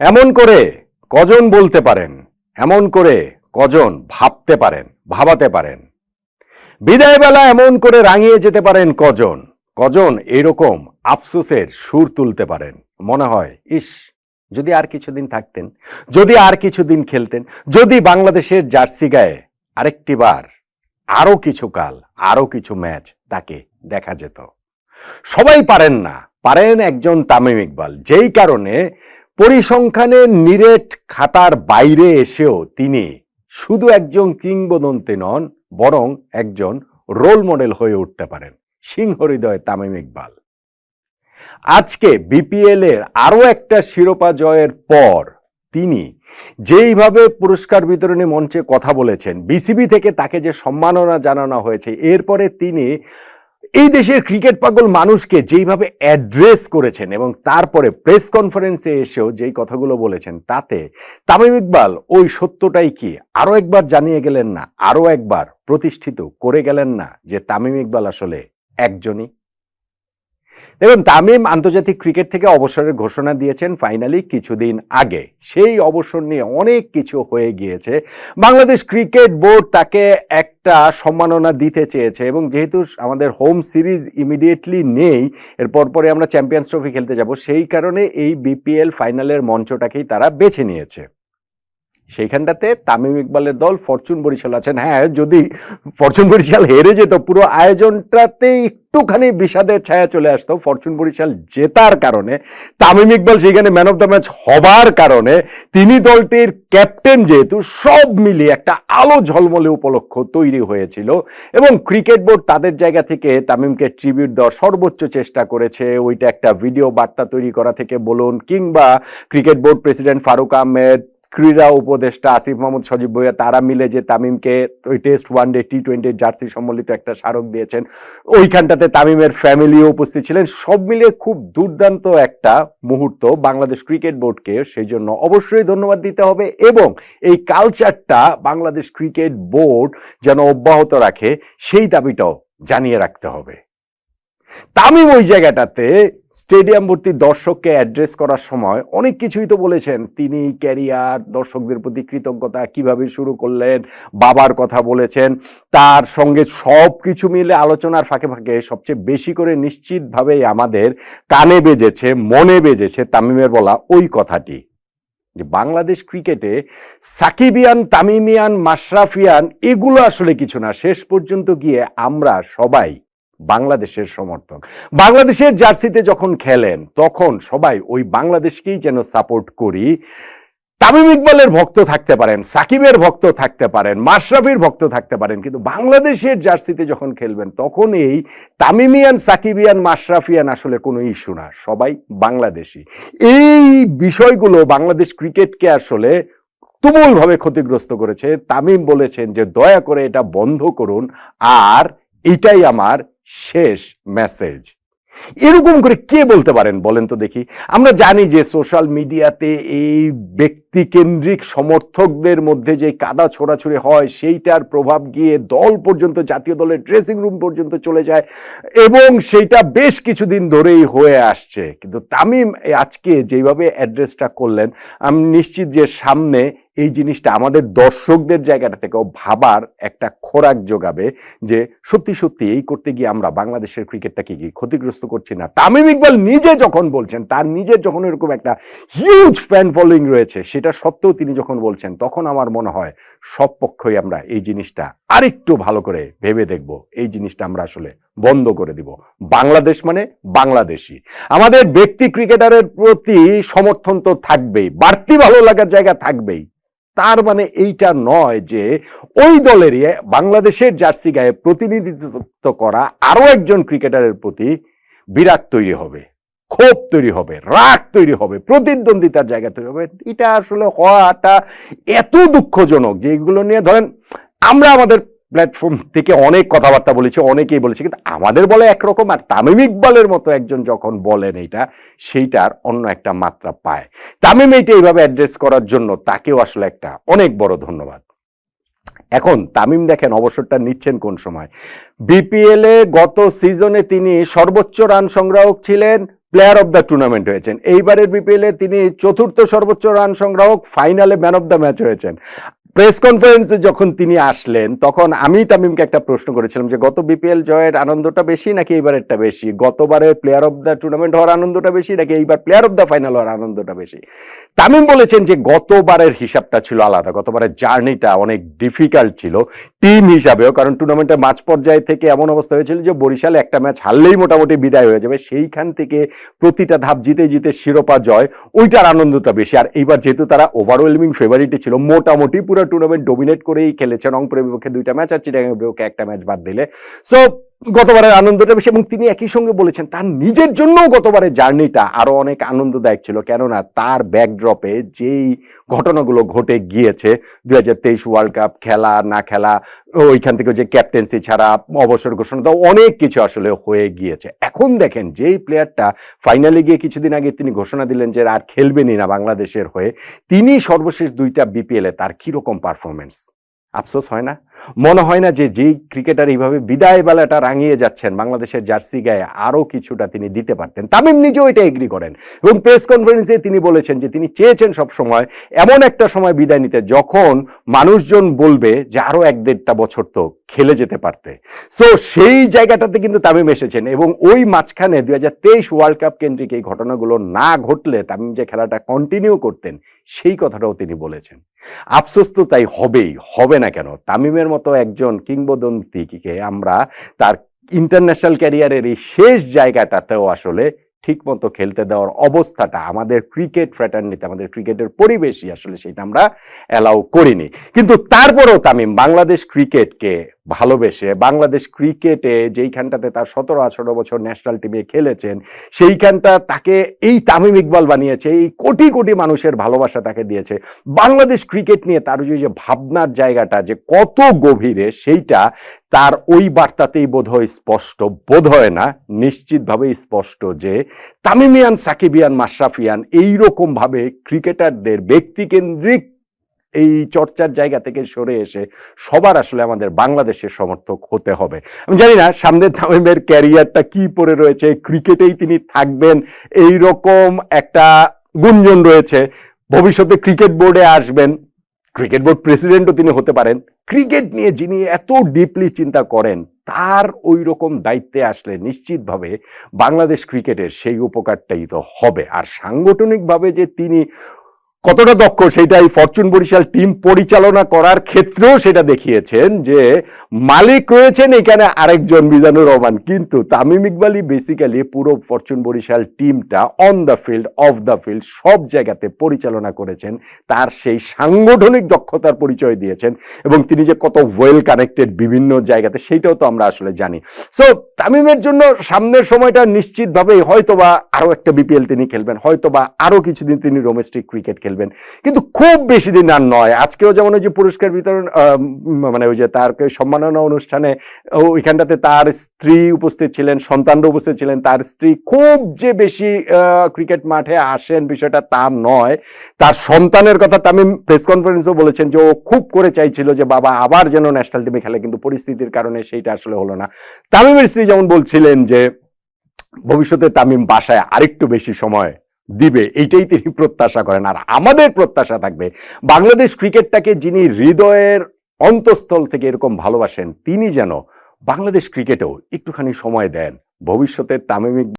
এমন করে কজন বলতে পারেন? এমন করে কজন ভাবতে পারেন, ভাবাতে পারেন? বিদায় বেলা এমন করে রাঙিয়ে যেতে পারেন কজন? কজন এরকম আফসোসের সুর তুলতে পারেন? মনে হয়, ইস, যদি আর কিছুদিন থাকতেন, যদি আর কিছুদিন খেলতেন, যদি বাংলাদেশের জার্সি গায়ে আরেকটি বার আরও কিছু কাল আরও কিছু ম্যাচ তাকে দেখা যেত। সবাই পারেন না, পারেন একজন তামিম ইকবাল। যেই কারণে পরিসংখ্যানের নিরেট খাতার বাইরে এসেও তিনি শুধু একজন কিংবদন্তি নন, বরং একজন রোল মডেল হয়ে উঠতে পারেন। সিংহ হৃদয় তামিম ইকবাল। আজকে বিপিএল এর আরও একটা শিরোপা জয়ের পর তিনি যেইভাবে পুরস্কার বিতরণী মঞ্চে কথা বলেছেন, বিসিবি থেকে তাকে যে সম্মাননা জানানো হয়েছে, এরপরে তিনি এই দেশের ক্রিকেট পাগল মানুষকে যেইভাবে অ্যাড্রেস করেছেন এবং তারপরে প্রেস কনফারেন্সে এসেও যেই কথাগুলো বলেছেন, তাতে তামিম ইকবাল ওই সত্যটাই কি? আরও একবার জানিয়ে গেলেন না? আরও একবার প্রতিষ্ঠিত করে গেলেন না যে তামিম ইকবাল আসলে একজনই? দেখুন, তামিম আন্তর্জাতিক ক্রিকেট থেকে অবসরের ঘোষণা দিয়েছেন ফাইনালি কিছুদিন আগে। সেই অবসর নিয়ে অনেক কিছু হয়ে গিয়েছে। বাংলাদেশ ক্রিকেট বোর্ড তাকে একটা সম্মাননা দিতে চেয়েছে এবং যেহেতু আমাদের হোম সিরিজ ইমিডিয়েটলি নেই এরপর পরে আমরা চ্যাম্পিয়ন্স ট্রফি খেলতে যাব, সেই কারণে এই বিপিএল ফাইনালের মঞ্চটাকেই তারা বেছে নিয়েছে। সেইখানটাতে তামিম ইকবালের দল ফরচুন বরিশাল আছেন। হ্যাঁ যদি ফরচুন বরিশাল হেরে যেত, পুরো আয়োজনটাতে একটুখানি বিষাদের ছায়া চলে আসতো। ফরচুন বরিশাল জেতার কারণে, তামিম ইকবাল সেইখানে ম্যান অফ দ্য ম্যাচ হবার কারণে, তিনি দলটির ক্যাপ্টেন যেহেতু, সব মিলিয়ে একটা আলো ঝলমলে উপলক্ষ তৈরি হয়েছিল এবং ক্রিকেট বোর্ড তাদের জায়গা থেকে তামিমকে ট্রিবিউট দেওয়ার সর্বোচ্চ চেষ্টা করেছে। ওইটা একটা ভিডিও বার্তা তৈরি করা থেকে বলুন, কিংবা cricket board president Faruque Ahmed ক্রীড়া উপদেষ্টা আসিফ মোহাম্মদ সজীব ভুইয়া, তারা মিলে যে তামিমকে ওই test one day T twenty jersey সম্বলিত একটা স্মারক দিয়েছেন। ওইখানটাতে তামিমের ফ্যামিলিও উপস্থিত ছিলেন। সব মিলিয়ে খুব দুর্দান্ত একটা মুহূর্ত বাংলাদেশ ক্রিকেট বোর্ডকে। সেই জন্য অবশ্যই ধন্যবাদ দিতে হবে এবং এই কালচারটা বাংলাদেশ ক্রিকেট বোর্ড যেন অব্যাহত রাখে, সেই দাবিটাও জানিয়ে রাখতে হবে। তামিম ওই জায়গাটাতে স্টেডিয়াম ভর্তি দর্শককে অ্যাড্রেস করার সময় অনেক কিছুই তো বলেছেন। তিনি ক্যারিয়ার দর্শকদের প্রতি কৃতজ্ঞতা, কীভাবে শুরু করলেন, বাবার কথা বলেছেন। তার সঙ্গে সব কিছু মিলে আলোচনার ফাঁকে ফাঁকে সবচেয়ে বেশি করে নিশ্চিতভাবেই আমাদের কানে বেজেছে, মনে বেজেছে তামিমের বলা ওই কথাটি যে বাংলাদেশ ক্রিকেটে সাকিবিয়ান, তামিমিয়ান, মাশরাফিয়ান এগুলো আসলে কিছু না। শেষ পর্যন্ত গিয়ে আমরা সবাই বাংলাদেশের সমর্থক। বাংলাদেশের জার্সিতে যখন খেলেন, তখন সবাই ওই বাংলাদেশকেই যেন সাপোর্ট করি। তামিম ইকবালের ভক্ত থাকতে পারেন, সাকিবের ভক্ত থাকতে পারেন, মাশরাফির ভক্ত থাকতে পারেন, কিন্তু বাংলাদেশের জার্সিতে যখন খেলবেন, তখন এই তামিমিয়ান, সাকিবিয়ান, মাশরাফিয়ান আসলে কোনো ইস্যু না, সবাই বাংলাদেশি। এই বিষয়গুলো বাংলাদেশ ক্রিকেটকে আসলে তুমুলভাবে ক্ষতিগ্রস্ত করেছে। তামিম বলেছেন যে, দয়া করে এটা বন্ধ করুন। আর এটাই আমার শেষ মেসেজ এরকম করে কে বলতে পারেন? বলেন তো দেখি। আমরা জানি যে সোশ্যাল মিডিয়াতে এই ব্যক্তিকেন্দ্রিক সমর্থকদের মধ্যে যে কাদা ছোড়াছুড়ি হয়, সেইটার প্রভাব গিয়ে দল পর্যন্ত, জাতীয় দলের ড্রেসিং রুম পর্যন্ত চলে যায় এবং সেইটা বেশ কিছুদিন ধরেই হয়ে আসছে। কিন্তু তামিম আজকে যেভাবে অ্যাড্রেসটা করলেন, আমি নিশ্চিত যে সামনে এই জিনিসটা আমাদের দর্শকদের জায়গাটা থেকেও ভাবার একটা খোরাক যোগাবে যে সত্যি সত্যি এই করতে গিয়ে আমরা বাংলাদেশের ক্রিকেটটাকে কি ক্ষতিগ্রস্ত করছি না। তামিম ইকবাল নিজে যখন বলছেন, তার নিজের যখন এরকম একটা হিউজ ফ্যান ফলোয়িং রয়েছে সেটা সত্ত্বেও তিনি যখন বলছেন, তখন আমার মনে হয় সব পক্ষই আমরা এই জিনিসটা আরেকটু ভালো করে ভেবে দেখব। এই জিনিসটা আমরা আসলে বন্ধ করে দিব। বাংলাদেশ মানে বাংলাদেশি আমাদের ব্যক্তি ক্রিকেটারের প্রতি সমর্থন তো থাকবেই, বাড়তি ভালো লাগার জায়গা থাকবেই। তার মানে এইটা নয় যে ওই দলেরই বাংলাদেশের জার্সি গায়ে প্রতিনিধিত্ব করা আরও একজন ক্রিকেটারের প্রতি বিরাট তৈরি হবে। ক্ষোভ তৈরি হবে, রাগ তৈরি হবে, প্রতিদ্বন্দ্বিতার জায়গা তৈরি হবে। এটা আসলে হওয়াটা এত দুঃখজনক যে এগুলো নিয়ে ধরেন, আমরা আমাদের প্ল্যাটফর্ম থেকে অনেক কথাবার্তা বলেছি, অনেকেই বলেছে, কিন্তু আমাদের বলে একরকম আর তামিম ইকবালের মতো একজন যখন বলেন এইটা সেইটার অন্য একটা মাত্রা পায়। তামিম এইটা এইভাবে অ্যাড্রেস করার জন্য তাকেও আসলে একটা অনেক বড় ধন্যবাদ। এখন তামিম দেখেন অবসরটা নিচ্ছেন কোন সময়? বিপিএল গত সিজনে তিনি সর্বোচ্চ রান সংগ্রাহক ছিলেন প্লেয়ার অব দ্য টুর্নামেন্ট হয়েছেন। এইবারের বিপিএলে তিনি চতুর্থ সর্বোচ্চ রান সংগ্রাহক ফাইনালে ম্যান অব দ্য ম্যাচ হয়েছেন। প্রেস কনফারেন্সে যখন তিনি আসলেন, তখন আমি তামিমকে একটা প্রশ্ন করেছিলাম যে, গত বিপিএল জয়ের আনন্দটা বেশি নাকি এইবারেরটা বেশি? গতবারে প্লেয়ার অফ দ্য টুর্নামেন্ট হওয়ার আনন্দটা বেশি নাকি এইবার প্লেয়ার অফ দ্য ফাইনাল হওয়ার আনন্দটা বেশি? তামিম বলেছেন যে, গতবারের হিসাবটা ছিল আলাদা। গতবারের জার্নিটা অনেক ডিফিকাল্ট ছিল টিম হিসাবেও। কারণ টুর্নামেন্টের মাঝ পর্যায়ে থেকে এমন অবস্থা হয়েছিল যে, বরিশালে একটা ম্যাচ হারলেই মোটামুটি বিদায় হয়ে যাবে। সেইখান থেকে প্রতিটা ধাপ জিতে জিতে শিরোপা জয়, ওইটার আনন্দটা বেশি। আর এইবার যেহেতু তারা ওভারওয়েলমিং ফেভারিটই ছিল, মোটামুটি পুরো টুর্নামেন্ট ডোমিনেট করেই খেলেছে রংপুরের বিপক্ষে দুইটা ম্যাচ আর চিটাগাং বিপক্ষে একটা ম্যাচ বাদ দিলে। সো গতবারের আনন্দটা বেশি, এবং তিনি একই সঙ্গে বলেছেন, তার নিজের জন্যও গতবারের জার্নিটা আরও অনেক আনন্দদায়ক ছিল। কেননা তার ব্যাকড্রপে যেই ঘটনাগুলো ঘটে গিয়েছে দুই হাজার তেইশ ওয়ার্ল্ড কাপ খেলা, না খেলা, ওইখান থেকে যে ক্যাপ্টেন্সি ছাড়া অবসর ঘোষণা দেওয়া অনেক কিছু আসলে হয়ে গিয়েছে। এখন দেখেন, যেই প্লেয়ারটা ফাইনালে গিয়ে কিছুদিন আগে তিনি ঘোষণা দিলেন যে আর খেলবেনই না বাংলাদেশের হয়ে, তিনি সর্বশেষ দুইটা বিপিএল তার কীরকম পারফরমেন্স আফসোস হয় না? মনে হয় না যে যেই ক্রিকেটার এইভাবে বিদায় বেলাটা রাঙিয়ে যাচ্ছেন, বাংলাদেশের জার্সি গায়ে আরও কিছুটা তিনি দিতে পারতেন। তামিম নিজেও এটা এগ্রি করেন এবং প্রেস কনফারেন্সে তিনি বলেছেন যে তিনি চেয়েছেন সব সময় এমন একটা সময় বিদায় নিতে যখন মানুষজন বলবে যে আরও এক দেড়টা বছর তো খেলে যেতে পারতে। সো সেই জায়গাটাতে কিন্তু তামিম এসেছেন এবং ওই মাঝখানে দুই হাজার তেইশ ওয়ার্ল্ড কাপ কেন্দ্রিক এই ঘটনাগুলো না ঘটলে তামিম যে খেলাটা কন্টিনিউ করতেন, সেই কথাটাও তিনি বলেছেন। আফসোস তো তাই হবেই, হবে না কেন? তামিমের মতো একজন কিংবদন্তিকে আমরা তার ইন্টারন্যাশনাল ক্যারিয়ারের এই শেষ জায়গাটাতেও আসলে ঠিক মতো খেলতে দেওয়ার অবস্থাটা আমাদের ক্রিকেট ফ্র্যাটার্নিতে আমাদের ক্রিকেটের পরিবেশই আসলে সেটা আমরা অ্যালাউ করিনি। কিন্তু তারপরেও তামিম, বাংলাদেশ ক্রিকেটকে ভালোবেসে বাংলাদেশ ক্রিকেটে যেইখানটাতে তার সতেরো আঠারো বছর ন্যাশনাল টিমে খেলেছেন, সেইখানটা তাকে এই তামিম ইকবাল বানিয়েছে, এই কোটি কোটি মানুষের ভালোবাসা তাকে দিয়েছে। বাংলাদেশ ক্রিকেট নিয়ে তার যে ভাবনার জায়গাটা, যে কত গভীরে সেইটা তার ওই বার্তাতেই বোধ হয় স্পষ্ট। বোধ হয় না নিশ্চিতভাবেই স্পষ্ট যে তামিমিয়ান, সাকিবিয়ান, মাশরাফিয়ান এইরকমভাবে ক্রিকেটারদের ব্যক্তিকেন্দ্রিক এই চর্চার জায়গা থেকে সরে এসে সবার আসলে আমাদের বাংলাদেশের সমর্থক হতে হবে। আমি জানি না, সামনে তামিমের ক্যারিয়ারটা কি পড়ে রয়েছে, ক্রিকেটেই তিনি থাকবেন এই রকম একটা গুঞ্জন রয়েছে। ভবিষ্যতে ক্রিকেট বোর্ডে আসবেন, ক্রিকেট বোর্ড প্রেসিডেন্টও তিনি হতে পারেন। ক্রিকেট নিয়ে যিনি এত ডিপলি চিন্তা করেন, তার ওই রকম দায়িত্বে আসলে নিশ্চিতভাবে বাংলাদেশ ক্রিকেটের সেই উপকারটাই তো হবে। আর সাংগঠনিকভাবে যে তিনি কতটা দক্ষ সেটা এই ফরচুন বরিশাল টিম পরিচালনা করার ক্ষেত্রেও সেটা দেখিয়েছেন যে মালিক রয়েছেন এখানে আরেকজন মিজানুর রহমান। কিন্তু তামিম ইকবালই বেসিক্যালি পুরো ফরচুন বরিশাল টিমটা on the field off the field সব জায়গাতে পরিচালনা করেছেন। তার সেই সাংগঠনিক দক্ষতার পরিচয় দিয়েছেন এবং তিনি যে কত ওয়েল কানেক্টেড বিভিন্ন জায়গাতে, সেইটাও তো আমরা আসলে জানি। সো তামিমের জন্য সামনের সময়টা নিশ্চিতভাবেই হয়তোবা আরও একটা বিপিএল তিনি খেলবেন, হয়তোবা আরও কিছুদিন তিনি ডোমেস্টিক ক্রিকেট খেলবেন। কিন্তু খুব বেশি দিন আর নয়। আজকেও যেমন ওই যে পুরস্কার বিতরণ মানে ওই যে তার সম্মাননা অনুষ্ঠানে ওইখানটাতে তার স্ত্রী উপস্থিত ছিলেন, সন্তানরা উপস্থিত ছিলেন, তার স্ত্রী খুব যে বেশি ক্রিকেট মাঠে আসেন বিষয়টা তা নয়। তার সন্তানের কথা তামিম প্রেস কনফারেন্সও বলেছেন যে ও খুব করে চাইছিল যে বাবা আবার যেন ন্যাশনাল টিমে খেলে, কিন্তু পরিস্থিতির কারণে সেইটা আসলে হলো না। তামিমের স্ত্রী যেমন বলছিলেন যে, ভবিষ্যতে তামিম বাসায় আরেকটু বেশি সময় দিবে, এইটাই তিনি প্রত্যাশা করেন। আর আমাদের প্রত্যাশা থাকবে, বাংলাদেশ ক্রিকেটটাকে যিনি হৃদয়ের অন্তঃস্থল থেকে এরকম ভালোবাসেন, তিনি যেন বাংলাদেশ ক্রিকেটেও একটুখানি সময় দেন। ভবিষ্যতে তামিম